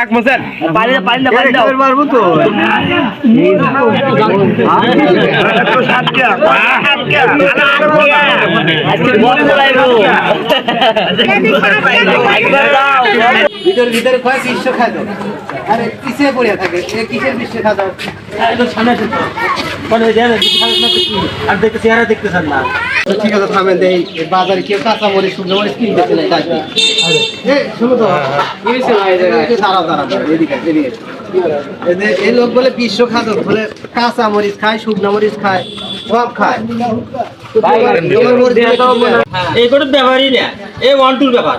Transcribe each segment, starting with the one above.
নাক মোছেন পানি দাও পানি দাও পানি দাও পারব তো ভিতরে ভিতরে বিশ্ব আরে কিসে থাকে এ কিসের বিশ্ব খাদ্য ঠিক আছে থামেন দেই এই বাজারে কেউ কাঁচা মরিচ শুকনো মরিচ কিনতেছে না এই লোক বলে বিশ্ব খাদ্য বলে কাঁচা মরিচ খায় শুকনো মরিচ খায় সব খায়? এই কোনো ব্যাপারই না। এই ওয়ান টুর ব্যাপার।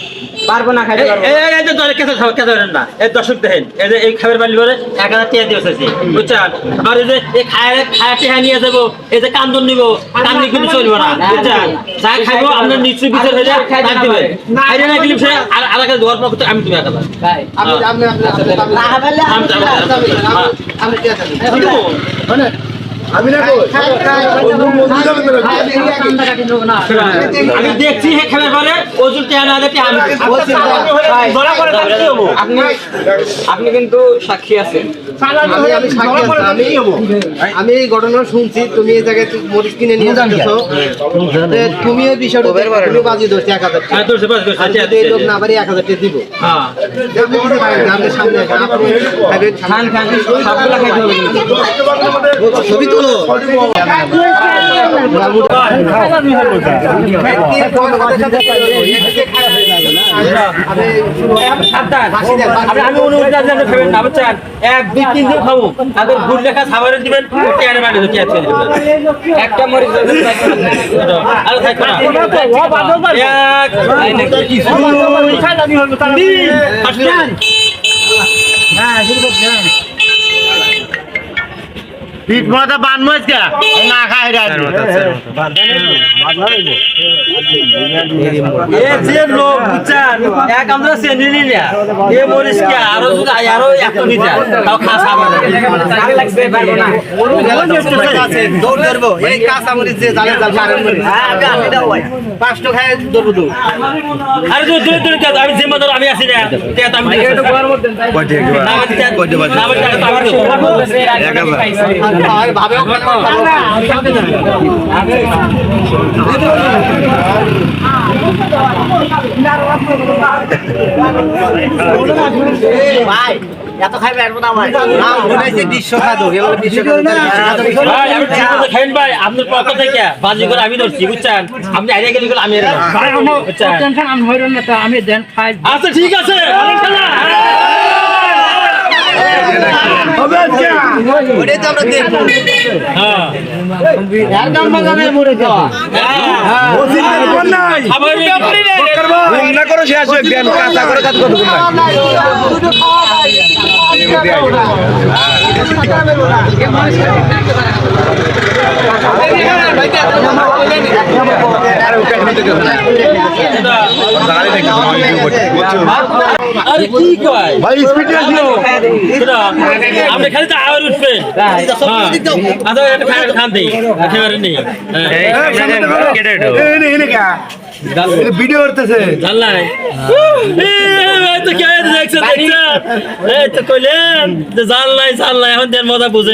পারব না খাইতে পারব এই যে দলে কেসে ধরেন না এই দর্শক দেখেন এই যে এই খাবার বাড়ি করে এক হাজার টাকা দিয়ে বসেছি বুঝছেন আর এই যে এই খায় খায় টেহা নিয়ে যাব এই যে কান্দন নিবো কান্দি কিন্তু চলবো না বুঝছেন যা খাইবো আপনার নিশ্চয় বিচার হয়ে যায় খাই দিবে খাইলে না গেলে সে আর আলাদা ঘর পাবো তো আমি তুমি একা ভাই আপনি আপনি আপনি আমি যাব আপনি কে আছেন মানে আমি না আমি দেখছি হে পরে আমি ধরা কি হব। আপনি আপনি কিন্তু সাক্ষী আছেন। আমি এই ঘটনা শুনছি তুমি এই জায়গায় তুমি মরিচ কিনে নিয়ে যাচ্ছো তুমি এই বিষয়টা তুমি বাজি ধরছি এক হাজার টাকা। হ্যাঁ এই লোক না পারি এক হাজার টাকা দিব। হ্যাঁ। সামনে ছবি তুলো। এক দুই তিন দিন খাব তারপর গুড় লেখা খাবারে দিবেন একটা মরিচ আর থাকবে পিঠ মাথা বান মজকা না খাই রাখি এ যে লোক বুঝছেন এক আমরা চেনি নিলা। এ মরিস কি? আরও যদি আরও এত নিতে তাও খাস আবার লাগবে পারব না দৌড় ধরবো এই কাঁচা মরিচ যে জালে জাল মারেন মরিচ পাঁচটা খায় ধরবো তো আরে তুই দূরে দূরে আমি জিম্মা ধরো আমি না আমি বলতে না ভাই এত খাইবে পারব না ভাই নাম শুনেছি বিশ্ব খাদ্য এগুলো বিশ্ব খাদ্য ভাই আমি ঠিক মতো খাইন ভাই আপনার পক্ষ থেকে বাজি করে আমি ধরছি বুঝছেন আপনি আইডিয়া গেলে গেলে আমি টেনশন আমি হইরো না তো আমি দেন খাই আচ্ছা ঠিক আছে ওটাই তো আমরা দেখব। হ্যাঁ এর বাগানে মরে যাওয়া করো শেষ হয়ে জ্ঞান কাঁচা করে কাজ করতে আরে কি কয় ভাই স্পিডে আসলো আপনি খালি তো আওয়াজ উঠবে হ্যাঁ আচ্ছা এটা খান খান দেই একেবারে নেই ভিডিও করতেছে। জানলাই। তো কে দেখছে দেখছে এই তো কইলেন যে জানলাই জানলাই এখন দেন মজা বুঝে।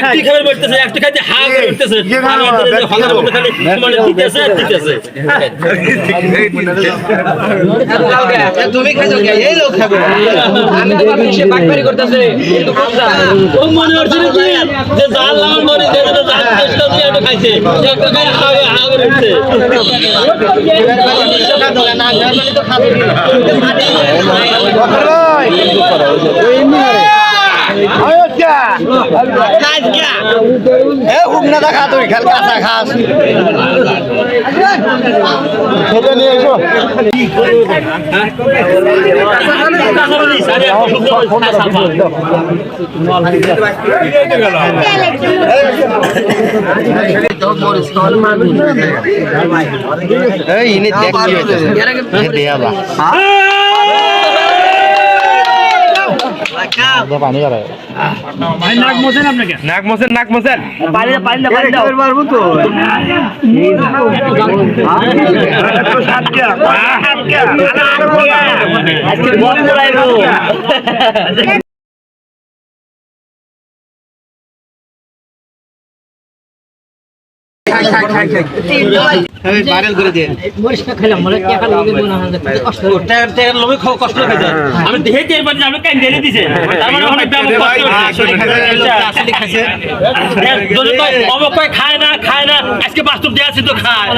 একটি খাবার বলতেছে একটি খাইতে হা করে উঠতেছে আমি যে হলার মধ্যে খালি মানে দিতেছে দিতেছে। তুমি খাইছো কে? এই লোক খাবে। আমি তো ভাবছি সে বাটপারি করতেছে। কিন্তু ও মনে হচ্ছে কি যে জাল লাগান মরে যে যে জাল চেষ্টা দিয়ে আগে খাইছে হুমনা দেখা তুই খেল কাঁচা খাস। খেতে নিয়ে এসো। ইনি দেখ কি পানি নাক মোছেন নাক মোছেন আজকে বল করাইবো ভাইরাল করে দিয়ে আমি দেখে টের পাচ্ছি আপনি কান ঢেলে দিছে তার মানে অনেক ব্যাপক কষ্ট হয়েছে যদি তো অবক্ষয় খায় না খায় না আজকে বাস্তব দিয়ে। আছে তো খায়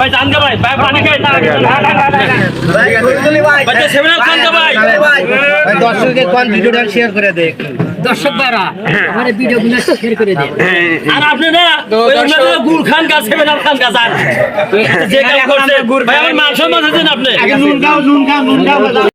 ভাই জান গে ভাই ভাই পানি খাই বাচ্চা সেভেন খান গে ভাই দর্শকের কোন ভিডিওটা শেয়ার করে দে দর্শক ভাইরা আমার ভিডিও গুলো শেয়ার করে দিন। আর আপনি না? ওই ওনাদের গুড় খান গাছ খাবেন আর খান গাছ। আর যে কাজ করছে ভাই আমার মাংস মাছ আপনি নুন খাও নুন খাও নুন গাও